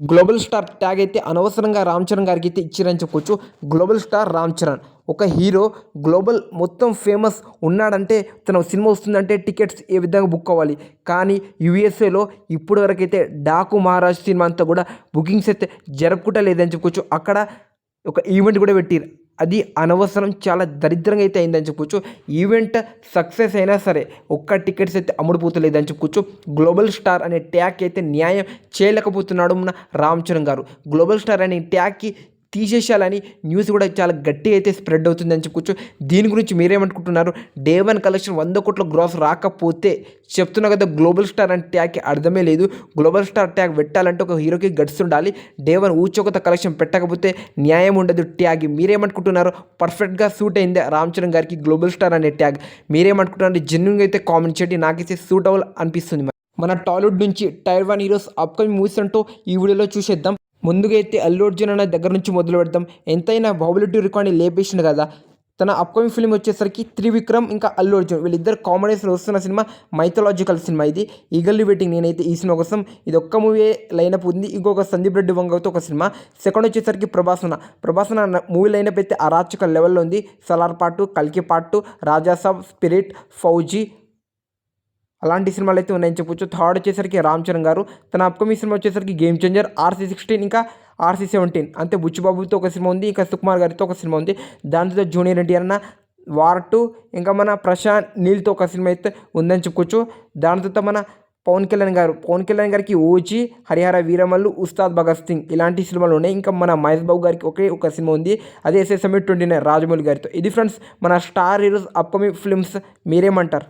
Global star tag అయితే అనవసరంగా రామ్ చరణ్ గారికి అయితే ఇచ్చారని చెప్పొచ్చు. Global star Ram Charan. ఒక హీరో గ్లోబల్ మొత్తం ఫేమస్ ఉన్నాడంటే తన సినిమా వస్తుందంటే టికెట్స్ ఏ విధంగా బుక్ అవ్వాలి. కానీ యూఎస్ఏలో ఇప్పటి వరకు అయితే డాకు మహారాజ్ సినిమా అంతా కూడా బుకింగ్స్ అయితే జరుపుకుంటా లేదని చెప్పుకోవచ్చు అక్కడ ఒక ఈవెంట్ కూడా పెట్టిరు. అది అనవసరం చాలా దరిద్రంగా అయితే అయిందని చెప్పుకోవచ్చు ఈవెంట్ సక్సెస్ అయినా సరే ఒక్క టికెట్స్ అయితే అమ్ముడుపోతలేదని చెప్పుకోవచ్చు గ్లోబల్ స్టార్ అనే ట్యాగ్ అయితే న్యాయం చేయలేకపోతున్నాడు మన రామ్ చరణ్ గారు. గ్లోబల్ స్టార్ అనే ట్యాగ్కి తీసేసేయాలని న్యూస్ కూడా చాలా గట్టి అయితే స్ప్రెడ్ అవుతుందని చెప్పుకోవచ్చు దీని గురించి మీరేమనుకుంటున్నారు? డే వన్ కలెక్షన్ వంద కోట్ల గ్రాస్ రాకపోతే చెప్తున్నా కదా గ్లోబల్ స్టార్ అనే ట్యాగ్కి అర్థమే లేదు. గ్లోబల్ స్టార్ ట్యాగ్ పెట్టాలంటే ఒక హీరోకి గట్స్ ఉండాలి. డే వన్ ఊచోకత కలెక్షన్ పెట్టకపోతే న్యాయం ఉండదు ట్యాగ్. మీరేమనుకుంటున్నారు? పర్ఫెక్ట్గా సూట్ అయింది రామ్ చరణ్ గారికి గ్లోబల్ స్టార్ అనే ట్యాగ్? మీరేమనుకుంటున్నారు? జెన్యున్గా అయితే కామెంట్ చేయండి. నాకైతే సూట్ అవ్వాలి అనిపిస్తుంది మన టాలీవుడ్ నుంచి tier one heroes upcoming movies అంటూ ఈ వీడియోలో చూసేద్దాం. ముందుగా అయితే అల్లు అర్జున్ అన్న దగ్గర నుంచి మొదలు పెడతాం. ఎంతైనా బాహుబలి రికార్డ్ని లేపేసిండు కదా. తన అప్కమింగ్ ఫిల్మ్ వచ్చేసరికి త్రివిక్రమ్ ఇంకా అల్లు అర్జున్ వీళ్ళిద్దరు కామెడీస్లో వస్తున్న సినిమా మైథలాజికల్ సినిమా ఇది. ఈగల్లీ వెయిటింగ్ నేనైతే ఈ సినిమా కోసం ఇది ఒక్క మూవీ లైనప్ ఉంది. ఇంకొక సందీప్ రెడ్డి వంగతో ఒక సినిమా. సెకండ్ వచ్చేసరికి ప్రభాసన. ప్రభాసన మూవీ లైనప్ అయితే అరాచక లెవెల్లో ఉంది. సలార్ పాటు కల్కి పాటు రాజాసాబ్ స్పిరిట్ ఫౌజీ అలాంటి సినిమాలు అయితే ఉన్నాయని చెప్పొచ్చు. థర్డ్ వచ్చేసరికి రామ్ చరణ్ గారు. తన అప్కమింగ్ సినిమా వచ్చేసరికి గేమ్ చేంజర్ ఆర్సీ సిక్స్టీన్ ఇంకా ఆర్సీ సెవెంటీన్ అంతే బుచ్చిబాబుతో ఒక సినిమా ఉంది ఇంకా సుకుమార్ గారితో ఒక సినిమా ఉంది. దాంతో జూనియర్ ఎన్టీఆర్ అన్న వార్ టూ ఇంకా మన ప్రశాంత్ నీల్తో ఒక సినిమా అయితే ఉందని చెప్పుకోవచ్చు దాని మన పవన్ కళ్యాణ్ గారు. పవన్ కళ్యాణ్ గారికి ఓజీ హరిహర వీరమల్లు ఉస్తాద్ భగత్ సింగ్ ఇలాంటి సినిమాలు ఉన్నాయి. ఇంకా మన మహేష్ బాబు గారికి ఒకే ఒక సినిమా ఉంది. అదే ఎస్ఎస్ఎంఈ ట్వంటీ నైన్ రాజమౌళి గారితో. ఇది ఫ్రెండ్స్ మన స్టార్ హీరోస్ అప్కమింగ్ ఫిల్మ్స్ మీరేమంటారు?